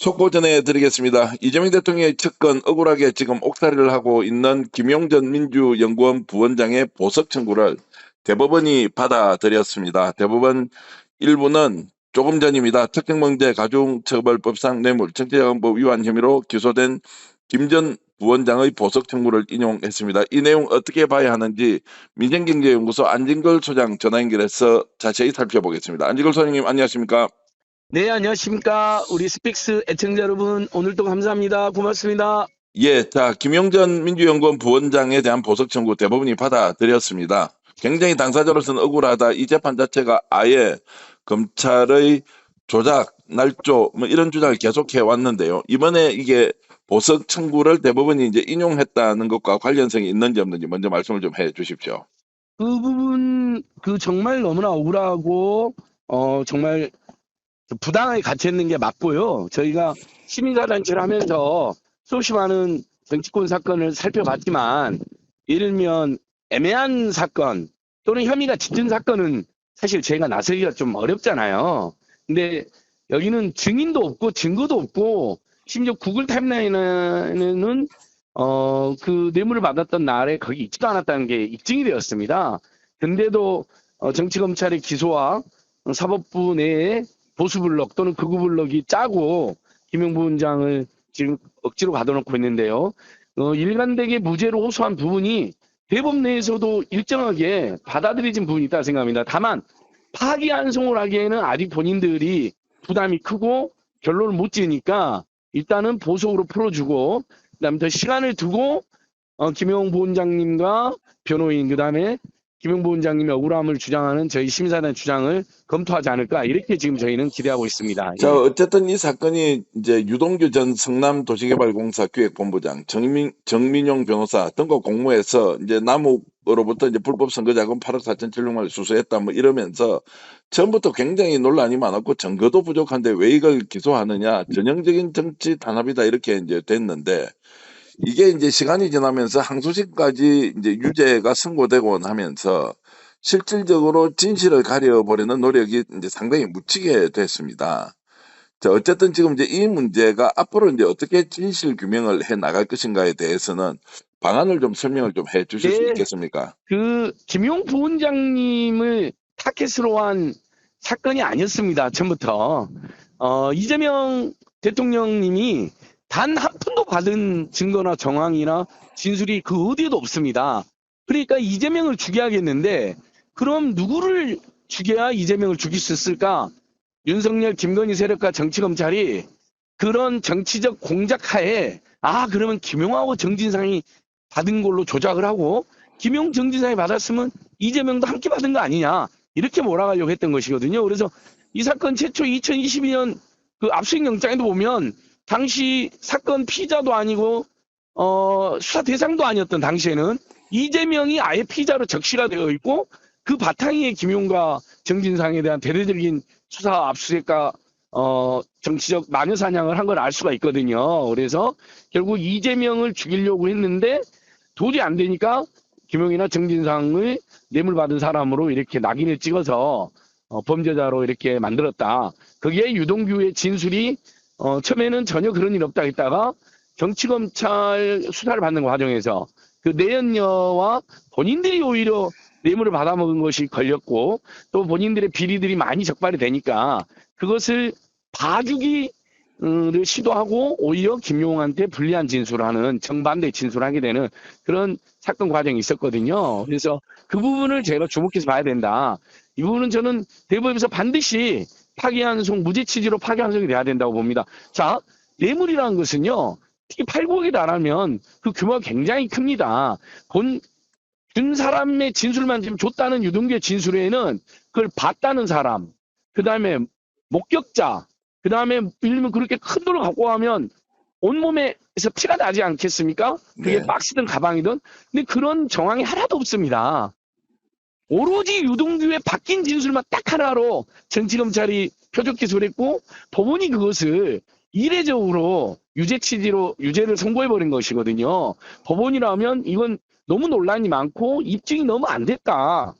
속보 전해드리겠습니다. 이재명 대통령의 측근 억울하게 지금 옥살이를 하고 있는 김용전 민주연구원 부원장의 보석 청구를 대법원이 받아들였습니다. 대법원 일부는 조금 전입니다. 특정범죄 가중처벌법상 뇌물 정치자금법 위반 혐의로 기소된 김전 부원장의 보석 청구를 인용했습니다. 이 내용 어떻게 봐야 하는지 민생경제연구소 안진걸 소장 전화 연결해서 자세히 살펴보겠습니다. 안진걸 소장님 안녕하십니까? 네, 안녕하십니까. 우리 스픽스 애청자 여러분, 오늘도 감사합니다. 고맙습니다. 예, 자, 김용전 민주연구원 부원장에 대한 보석 청구 대법원이 받아들였습니다. 굉장히 당사자로서는 억울하다. 이 재판 자체가 아예 검찰의 조작, 날조, 뭐 이런 주장을 계속해 왔는데요. 이번에 이게 보석 청구를 대법원이 이제 인용했다는 것과 관련성이 있는지 없는지 먼저 말씀을 좀 해 주십시오. 그 부분, 그 정말 너무나 억울하고, 어, 정말 부당하게 갇혀있는 게 맞고요. 저희가 시민사단체를 하면서 수없이 많은 정치권 사건을 살펴봤지만, 예를 들면 애매한 사건 또는 혐의가 짙은 사건은 사실 저희가 나서기가 좀 어렵잖아요. 근데 여기는 증인도 없고 증거도 없고 심지어 구글 타임라인에는 어, 그 뇌물을 받았던 날에 거기 있지도 않았다는 게 입증이 되었습니다. 근데도 어, 정치검찰의 기소와 사법부 내에 보수블럭 또는 극우블럭이 짜고 김영 부 원장을 지금 억지로 가둬놓고 있는데요. 어, 일관되게 무죄로 호소한 부분이 대법원 내에서도 일정하게 받아들여진 부분이 있다 생각합니다. 다만 파기환송을 하기에는 아직 본인들이 부담이 크고 결론을 못 지으니까 일단은 보석으로 풀어주고 그다음에 더 시간을 두고 어, 김용 부원장님과 변호인 그다음에 김용 부원장님의 억울함을 주장하는 저희 심사단 주장을 검토하지 않을까 이렇게 지금 저희는 기대하고 있습니다. 자, 예. 어쨌든 이 사건이 이제 유동규 전 성남 도시개발공사 기획본부장, 정민, 정민용 변호사 등과 공모해서 이제 남욱으로부터 이제 불법 선거자금 8억 4,700만 을 수수했다 뭐 이러면서 처음부터 굉장히 논란이 많았고 증거도 부족한데 왜 이걸 기소하느냐 전형적인 정치 단합이다 이렇게 이제 됐는데 이게 이제 시간이 지나면서 항소심까지 이제 유죄가 선고되고 하면서 실질적으로 진실을 가려버리는 노력이 이제 상당히 묻히게 됐습니다. 자, 어쨌든 지금 이제 이 문제가 앞으로 이제 어떻게 진실 규명을 해 나갈 것인가에 대해서는 방안을 좀 설명을 좀 해 주실 수 네. 있겠습니까? 그 김용 부원장님을 타겟으로 한 사건이 아니었습니다. 처음부터 어, 이재명 대통령님이 단 한 푼도 받은 증거나 정황이나 진술이 그 어디에도 없습니다. 그러니까 이재명을 죽여야겠는데 그럼 누구를 죽여야 이재명을 죽일 수 있을까? 윤석열, 김건희 세력과 정치검찰이 그런 정치적 공작하에 아 그러면 김용하고 정진상이 받은 걸로 조작을 하고 김용 정진상이 받았으면 이재명도 함께 받은 거 아니냐 이렇게 몰아가려고 했던 것이거든요. 그래서 이 사건 최초 2022년 그 압수수색 영장에도 보면 당시 사건 피의자도 아니고 어 수사 대상도 아니었던 당시에는 이재명이 아예 피의자로 적시가 되어 있고 그 바탕에 김용과 정진상에 대한 대대적인 수사 압수수색과 어 정치적 마녀 사냥을 한 걸 알 수가 있거든요. 그래서 결국 이재명을 죽이려고 했는데 도저히 안 되니까 김용이나 정진상을 뇌물 받은 사람으로 이렇게 낙인을 찍어서 어, 범죄자로 이렇게 만들었다. 그게 유동규의 진술이 어, 처음에는 전혀 그런 일 없다 했다가 정치검찰 수사를 받는 과정에서 그 내연녀와 본인들이 오히려 뇌물을 받아먹은 것이 걸렸고 또 본인들의 비리들이 많이 적발이 되니까 그것을 봐주기 를 시도하고 오히려 김용한테 불리한 진술하는 정반대 진술하게 되는 그런 사건 과정이 있었거든요. 그래서 그 부분을 제가 주목해서 봐야 된다. 이 부분은 저는 대법에서 반드시 파기환송 무죄 취지로 파기환송이 돼야 된다고 봅니다. 자, 뇌물이라는 것은요. 특히 8, 9억에 달하면 그 규모가 굉장히 큽니다. 본, 준 사람의 진술만 지금 줬다는 유동규의 진술에는 그걸 봤다는 사람, 그 다음에 목격자, 그 다음에 들면 그렇게 큰 돈을 갖고 가면 온몸에서 피가 나지 않겠습니까? 그게 네. 박스든 가방이든. 근데 그런 정황이 하나도 없습니다. 오로지 유동규의 바뀐 진술만 딱 하나로 정치검찰이 표적 기소를 했고 법원이 그것을 이례적으로 유죄 취지로 유죄를 선고해버린 것이거든요. 법원이라면 이건 너무 논란이 많고 입증이 너무 안 됐다.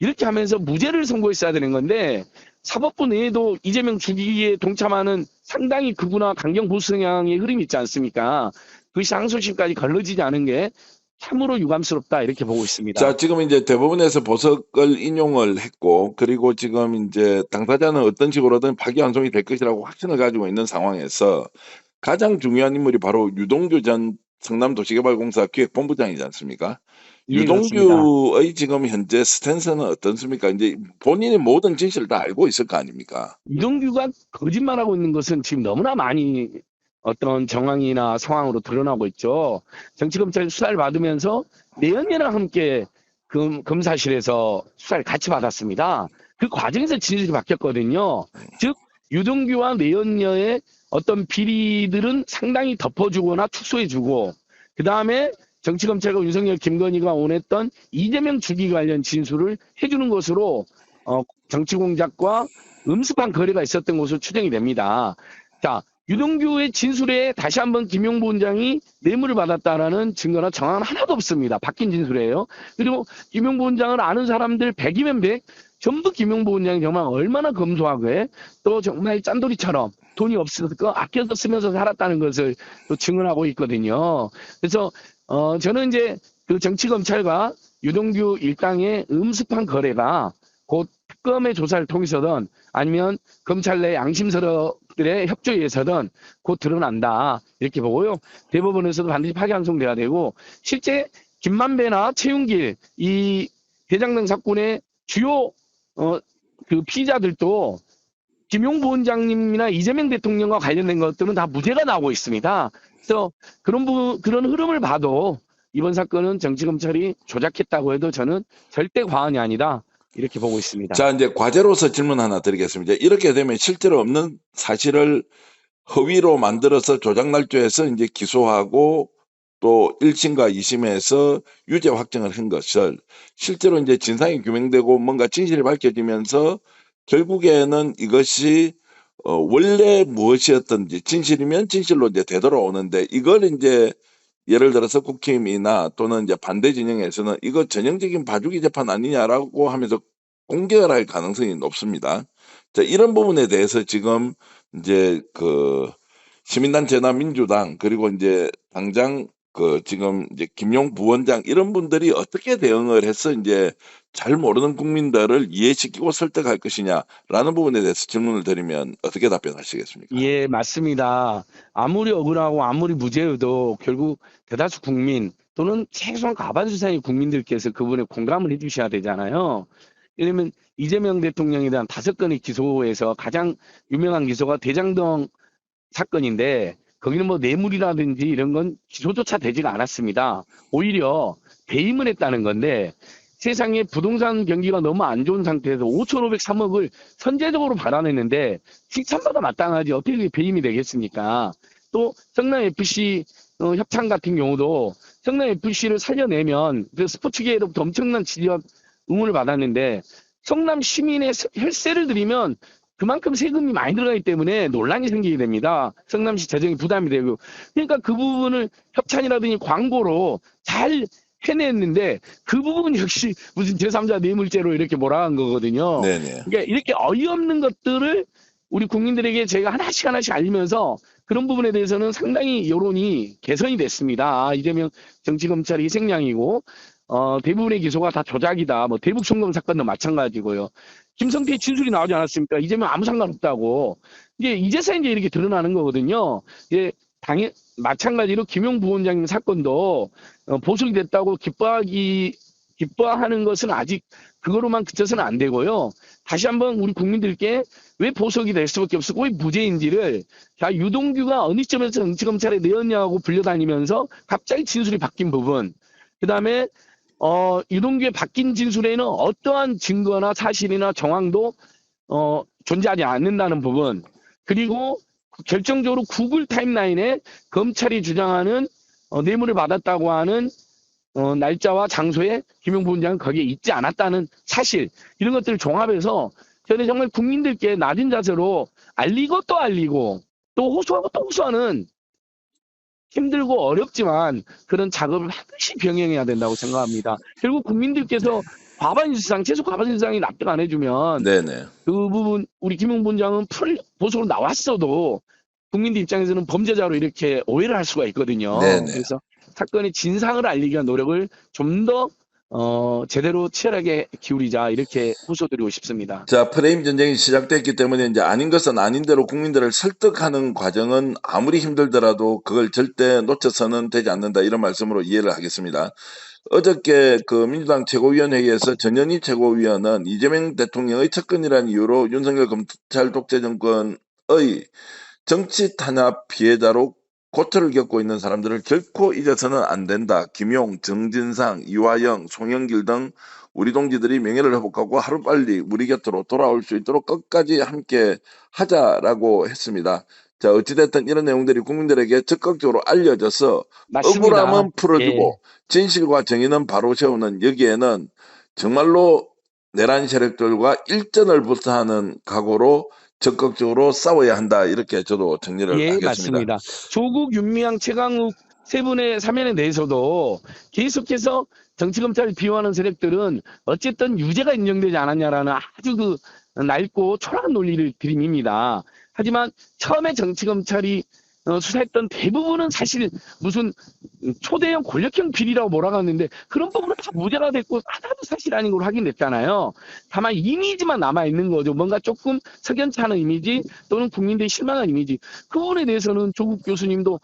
이렇게 하면서 무죄를 선고했어야 되는 건데 사법부 내에도 이재명 죽이기에 동참하는 상당히 극우나 강경 보수 성향의 흐름이 있지 않습니까? 그것이 항소심까지 걸러지지 않은 게 참으로 유감스럽다 이렇게 보고 있습니다. 자, 지금 이제 대법원에서 보석을 인용을 했고, 그리고 지금 이제 당사자는 어떤 식으로든 파기환송이 될 것이라고 확신을 가지고 있는 상황에서 가장 중요한 인물이 바로 유동규 전 성남도시개발공사 기획본부장이지 않습니까? 예, 그렇습니다. 유동규의 지금 현재 스탠스는 어떻습니까? 이제 본인이 모든 진실을 다 알고 있을 거 아닙니까? 이동규가 거짓말하고 있는 것은 지금 너무나 많이 어떤 정황이나 상황으로 드러나고 있죠. 정치검찰 수사를 받으면서 내연녀랑 함께 금, 검사실에서 수사를 같이 받았습니다. 그 과정에서 진술이 바뀌었거든요. 즉 유동규와 내연녀의 어떤 비리들은 상당히 덮어주거나 축소해주고 그 다음에 정치검찰과 윤석열, 김건희가 원했던 이재명 주기 관련 진술을 해주는 것으로 어, 정치공작과 음습한 거래가 있었던 것으로 추정이 됩니다. 자, 유동규의 진술에 다시 한번 김용 부원장이 뇌물을 받았다라는 증거나 정황은 하나도 없습니다. 바뀐 진술이에요. 그리고 김용 부원장을 아는 사람들 100이면 100, 전부 김용 부원장이 정말 얼마나 검소하게 또 정말 짠돌이처럼 돈이 없어서 그 아껴서 쓰면서 살았다는 것을 또 증언하고 있거든요. 그래서 어 저는 이제 그 정치검찰과 유동규 일당의 음습한 거래가 곧 특검의 조사를 통해서든 아니면 검찰 내 양심서들의 협조에 의해서든 곧 드러난다 이렇게 보고요. 대법원에서도 반드시 파기환송돼야 되고 실제 김만배나 최윤길 이 대장동 사건의 주요 어 그 피의자들도 김용 부원장님이나 이재명 대통령과 관련된 것들은 다 무죄가 나오고 있습니다. 그래서 그런 부 그런 흐름을 봐도 이번 사건은 정치검찰이 조작했다고 해도 저는 절대 과언이 아니다 이렇게 보고 있습니다. 자, 이제 과제로서 질문 하나 드리겠습니다. 이렇게 되면 실제로 없는 사실을 허위로 만들어서 조작 날조해서 이제 기소하고 또 1심과 2심에서 유죄 확정을 한 것을 실제로 이제 진상이 규명되고 뭔가 진실이 밝혀지면서 결국에는 이것이 어, 원래 무엇이었던지 진실이면 진실로 이제 되돌아오는데 이걸 이제 예를 들어서 국힘이나 또는 이제 반대 진영에서는 이거 전형적인 봐주기 재판 아니냐라고 하면서 공격을 할 가능성이 높습니다. 자, 이런 부분에 대해서 지금 이제 그 시민단체나 민주당 그리고 이제 당장 그 지금 이제 김용 부원장 이런 분들이 어떻게 대응을 해서 이제 잘 모르는 국민들을 이해시키고 설득할 것이냐라는 부분에 대해서 질문을 드리면 어떻게 답변하시겠습니까? 예, 맞습니다. 아무리 억울하고 아무리 무죄여도 결국 대다수 국민 또는 최소한 과반수 이상의 국민들께서 그분에 공감을 해주셔야 되잖아요. 왜냐면 이재명 대통령에 대한 다섯 건의 기소에서 가장 유명한 기소가 대장동 사건인데 거기는 뭐 뇌물이라든지 이런 건 기소조차 되지가 않았습니다. 오히려 배임을 했다는 건데 세상에 부동산 경기가 너무 안 좋은 상태에서 5,503억을 선제적으로 받아냈는데 칭찬받아 마땅하지 어떻게 배임이 되겠습니까? 또 성남 FC 어, 협찬 같은 경우도 성남 FC를 살려내면 그 스포츠계로부터 엄청난 지지와 응원을 받았는데 성남 시민의 세- 혈세를 들이면 그만큼 세금이 많이 들어가기 때문에 논란이 생기게 됩니다. 성남시 재정이 부담이 되고 그러니까 그 부분을 협찬이라든지 광고로 잘 해냈는데 그 부분 역시 무슨 제3자 뇌물죄로 이렇게 몰아간 거거든요. 네네. 그러니까 이렇게 어이없는 것들을 우리 국민들에게 제가 하나씩 하나씩 알리면서 그런 부분에 대해서는 상당히 여론이 개선이 됐습니다. 아, 이재명 정치검찰이 희생양이고 어, 대부분의 기소가 다 조작이다. 뭐 대북 송금 사건도 마찬가지고요. 김성태 진술이 나오지 않았습니까? 이재명 아무 상관없다고. 이제 이제서 이제 이렇게 드러나는 거거든요. 이제 당연 마찬가지로 김용 부원장님 사건도 어, 보석이 됐다고 기뻐하기 기뻐하는 것은 아직 그거로만 그쳐서는 안 되고요. 다시 한번 우리 국민들께 왜 보석이 될 수밖에 없었고 왜 무죄인지를 자 유동규가 어느 점에서 정치검찰에 내었냐고 불려다니면서 갑자기 진술이 바뀐 부분 그 다음에 어 유동규의 바뀐 진술에는 어떠한 증거나 사실이나 정황도 어 존재하지 않는다는 부분 그리고 결정적으로 구글 타임라인에 검찰이 주장하는 어, 뇌물을 받았다고 하는 어, 날짜와 장소에 김용 부 원장은 거기에 있지 않았다는 사실 이런 것들을 종합해서 저는 정말 국민들께 낮은 자세로 알리고 또 알리고 또 호소하고 또 호소하는 힘들고 어렵지만 그런 작업을 반드시 병행해야 된다고 생각합니다. 결국 국민들께서 과반 이상 최소 과반 이상이 납득 안 해주면 네네. 그 부분 우리 김용 부원장은 풀 보석으로 나왔어도 국민들 입장에서는 범죄자로 이렇게 오해를 할 수가 있거든요. 네네. 그래서 사건의 진상을 알리기 위한 노력을 좀더 어, 제대로 치열하게 기울이자 이렇게 호소드리고 싶습니다. 자, 프레임 전쟁이 시작됐기 때문에 이제 아닌 것은 아닌 대로 국민들을 설득하는 과정은 아무리 힘들더라도 그걸 절대 놓쳐서는 되지 않는다. 이런 말씀으로 이해를 하겠습니다. 어저께 그 민주당 최고위원회의에서 전현희 최고위원은 이재명 대통령의 접근이라는 이유로 윤석열 검찰 독재 정권의 정치 탄압 피해자로 고초를 겪고 있는 사람들을 결코 잊어서는 안 된다. 김용, 정진상, 이화영, 송영길 등 우리 동지들이 명예를 회복하고 하루빨리 우리 곁으로 돌아올 수 있도록 끝까지 함께 하자라고 했습니다. 자, 어찌됐든 이런 내용들이 국민들에게 적극적으로 알려져서 맞습니다. 억울함은 풀어주고 예. 진실과 정의는 바로 세우는 여기에는 정말로 내란 세력들과 일전을 부터 하는 각오로 적극적으로 싸워야 한다. 이렇게 저도 정리를 예, 하겠습니다. 맞습니다. 조국, 윤미향, 최강욱 세 분의 사면에 대해서도 계속해서 정치검찰을 비호하는 세력들은 어쨌든 유죄가 인정되지 않았냐라는 아주 그 낡고 초라한 논리를 들이밉니다. 하지만 처음에 정치검찰이 어, 수사했던 대부분은 사실 무슨 초대형 권력형 비리라고 몰아갔는데 그런 부분은 다 무죄가 됐고 하나도 사실 아닌 걸로 확인됐잖아요. 다만 이미지만 남아있는 거죠. 뭔가 조금 석연치 않은 이미지 또는 국민들이 실망한 이미지. 그 부분에 대해서는 조국 교수님도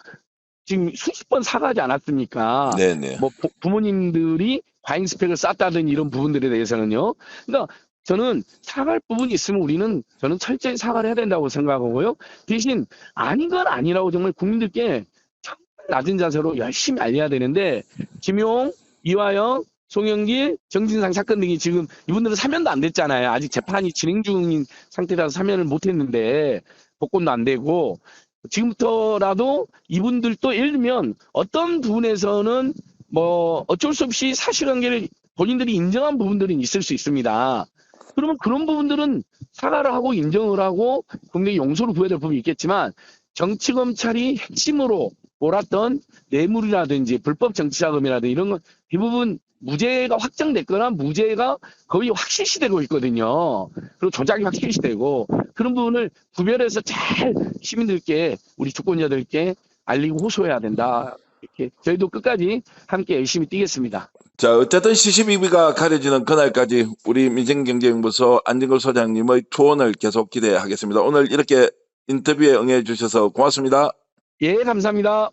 지금 수십 번 사과하지 않았습니까? 네네. 뭐 부- 부모님들이 과잉 스펙을 쌓다든 이런 부분들에 대해서는요. 그러니까 저는 사과할 부분이 있으면 우리는 저는 철저히 사과를 해야 된다고 생각하고요. 대신 아닌 건 아니라고 정말 국민들께 정말 낮은 자세로 열심히 알려야 되는데 김용, 이화영, 송영길, 정진상 사건 등이 지금 이분들은 사면도 안 됐잖아요. 아직 재판이 진행 중인 상태라서 사면을 못 했는데 복권도 안 되고 지금부터라도 이분들도 예를 들면 어떤 부분에서는 뭐 어쩔 수 없이 사실관계를 본인들이 인정한 부분들은 있을 수 있습니다. 그러면 그런 부분들은 사과를 하고 인정을 하고 국민의 용서를 구해야 될 부분이 있겠지만 정치 검찰이 핵심으로 몰았던 뇌물이라든지 불법 정치 자금이라든지 이런 건 대부분 무죄가 확정됐거나 무죄가 거의 확실시 되고 있거든요. 그리고 조작이 확실시 되고 그런 부분을 구별해서 잘 시민들께 우리 주권자들께 알리고 호소해야 된다. 이렇게 저희도 끝까지 함께 열심히 뛰겠습니다. 자, 어쨌든 CCBB가 가려지는 그날까지 우리 민생경제연구소 안진걸 소장님의 투혼을 계속 기대하겠습니다. 오늘 이렇게 인터뷰에 응해 주셔서 고맙습니다. 예, 감사합니다.